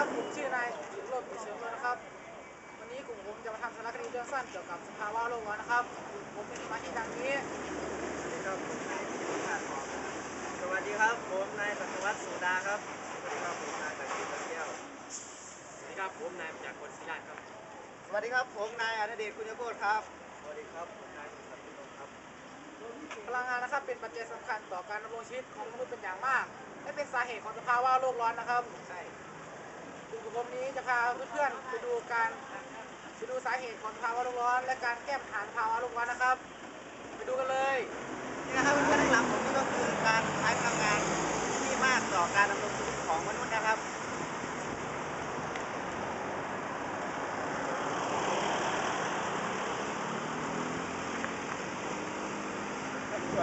เริ่มเชิญเลยนะครับ วันนี้กลุ่มผมจะมาทำสารคดีเรื่องสั้นเกี่ยวกับสภาวะโลกร้อนนะครับ ผมมีสมาชิกดังนี้สวัสดีครับผมนายสัตวัฒน์สุดาครับ สวัสดีครับผมนายจากกินเที่ยวสวัสดีครับผมนายจากคนศรีราชครับ สวัสดีครับผมนายอนุเดชคุณยโกฏครับ สวัสดีครับผมนายสุสันติครับ พลังงานนะครับเป็นปัจจัยสำคัญต่อการดำรงชีวิตของมนุษย์เป็นอย่างมาก และเป็นสาเหตุของสภาวะโลกร้อนนะครับ ใช่กลุ่ม ผมนี้จะพาเพื่อนๆไปดูการไปดูสาเหตุของภาวะโลกร้อน และการแก้ปัญหาภาวะโลกร้อนนะครับ ไปดูกันเลยนี่นะครับเพื่อนๆข้างหลังผมนี่ก็คือการใช้พลังงานที่มากต่อการดำรงชีวิตของมนุษย์นะครับ โอ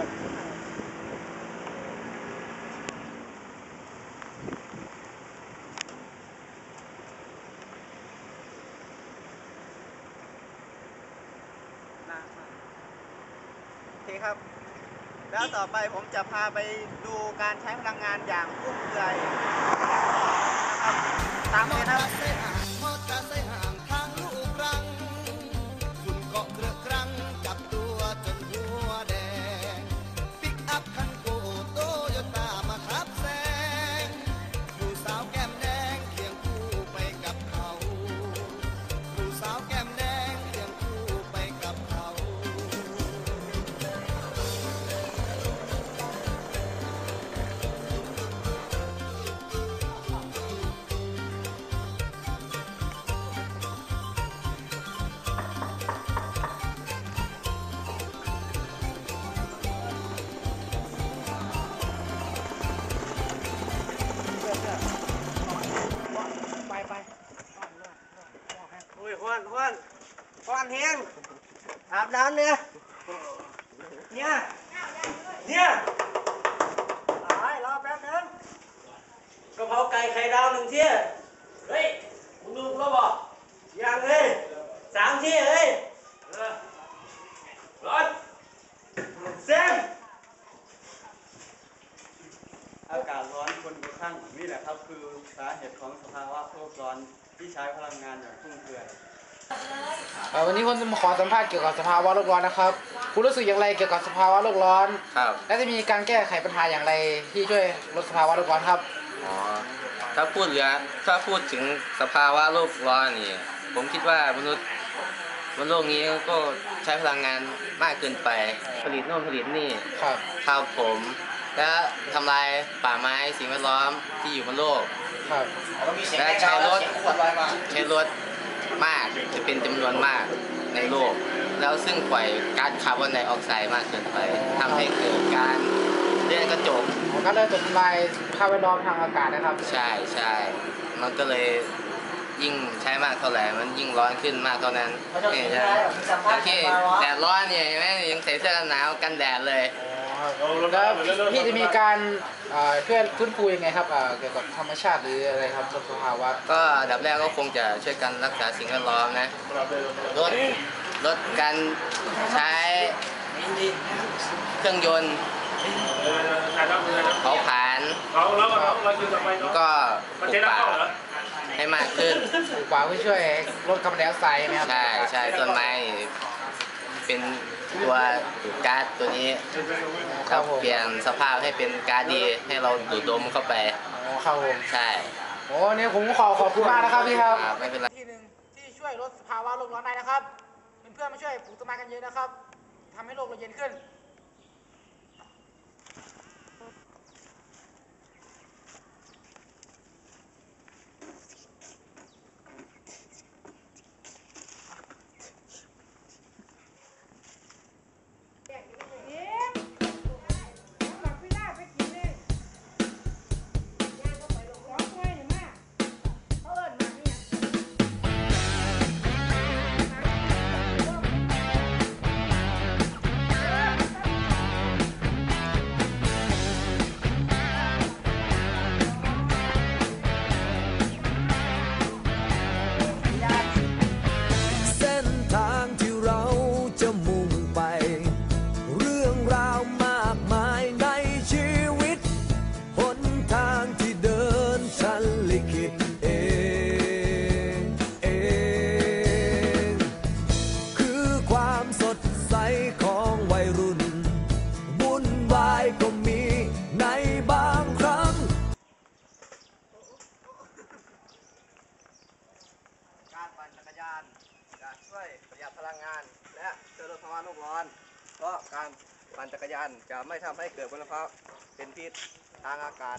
เคครับ แล้วต่อไปผมจะพาไปดูการใช้พลังงานอย่างฟุ่มเฟือยนะครับตามเลยนะครับ อาบน้ำเนี่ย เนี่ย เนี่ยไอ้รอแป๊บนึงกะเพราไก่ไข่ดาวหนึ่งเที่ยเฮ้ยมึงดูกูแล้วบอกยังเลยสามเที่ยเฮ้ยเออร้อนเซมอากาศร้อนคนกระทั่งนี่แหละครับ คือสาเหตุของสภาวะโลกร้อนที่ใช้พลังงานอย่างฟุ่มเฟือยเอ่อ วันนี้ผมจะมาขอสัมภาษณ์เกี่ยวกับสภาวะโลกร้อนนะครับ คุณรู้สึกอย่างไรเกี่ยวกับสภาวะโลกร้อน ครับ และจะมีการแก้ไขปัญหาอย่างไรที่ช่วยลดสภาวะโลกร้อนครับ อ๋อ ถ้าพูดเหลือถ้าพูดถึงสภาวะโลกร้อนนี่ ผมคิดว่ามนุษย์บนโลกนี้ก็ใช้พลังงานมากเกินไป ผลิตโน่นผลิตนี่ครับ ครับผม และทำลายป่าไม้สิ่งแวดล้อมที่อยู่บนโลก ครับและใช้รถใช้รถ มากจะเป็นจำนวนมากในโลก แล้วซึ่งปล่อยก๊าซคาร์บอนไดออกไซด์มากเกินไปทำให้เกิดการเลื่อนกระจกมันก็เลยจะทำลายสภาพแวดล้อมทางอากาศนะครับ ใช่ใช่มันก็เลยยิ่งใช้มากเท่าไหร่ มันยิ่งร้อนขึ้นมากเท่านั้นนี่ใช่โอเคแดดร้อนเนี่ยเห็นไหมยังใส่เสื้อกันหนาวกันแดดเลย แล้วพี่จะมีการเอ่อช่วยฟื้นฟูยังไงครับเอ่อเกี่ยวกับธรรมชาติหรืออะไรครับสภาวะก็อันดับแรกก็คงจะช่วยกันรักษาสิ่งแวดล้อมนะลดลดการใช้เครื่องยนต์เผาผลาญเราเราเราเราคิวต่อไปแล้วก็ปลูกป่าให้มากขึ้นปลูกป่าเพื่อช่วยลดคาร์บอนไดออกไซด์นะครับใช่ใช่ต้นไม้เป็น ตัวดูดก๊าซตัวนี้ครัเราบผมเปลี่ยนสภาพให้เป็นก๊าซดีให้เราดูดดมเข้าไปอ๋อครับผมใช่โอ้เนี่ยผมขอขอบคุณมากนะครับพี่ครับอ่าไม่เป็นไร ที่หนึ่งที่ช่วยลดสภาวะโลกร้อนได้นะครับ เพื่อนๆมาช่วยปลูกต้นไม้กันเยอะนะครับทำให้โลกเราเย็นขึ้น จะไม่ทำให้เกิดมลภาวเป็นพิษทางอากาศ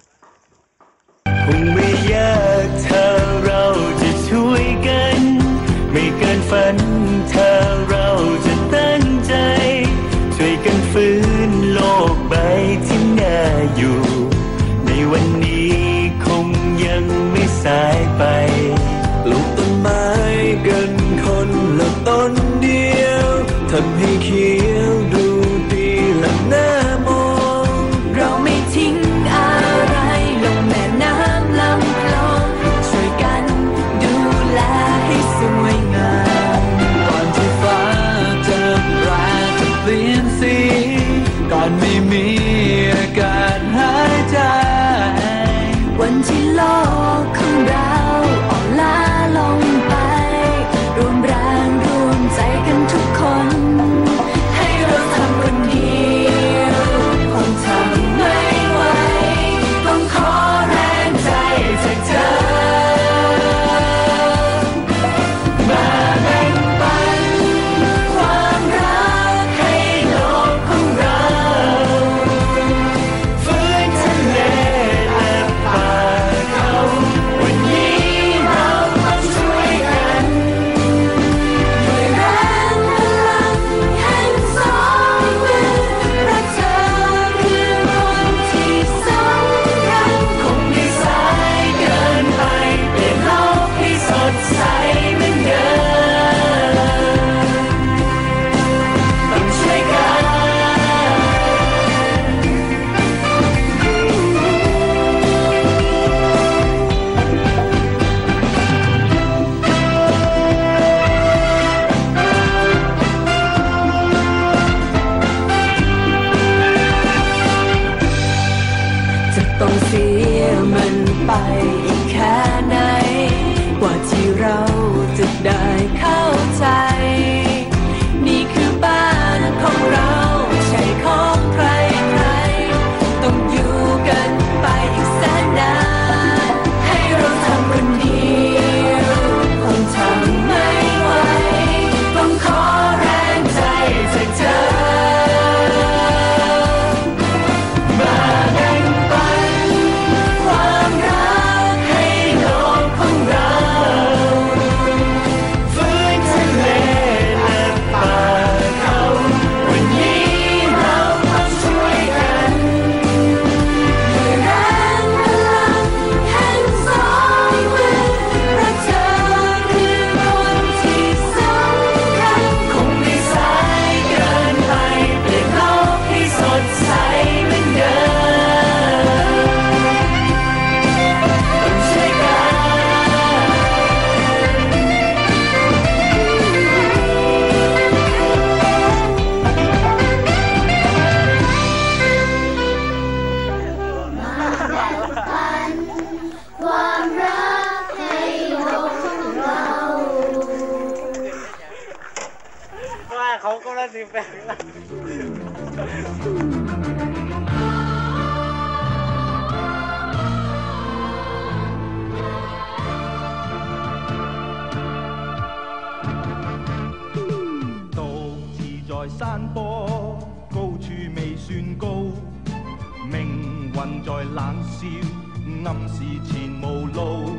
暗示前无路。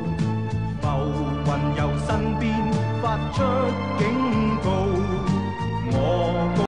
浮云由身边发出警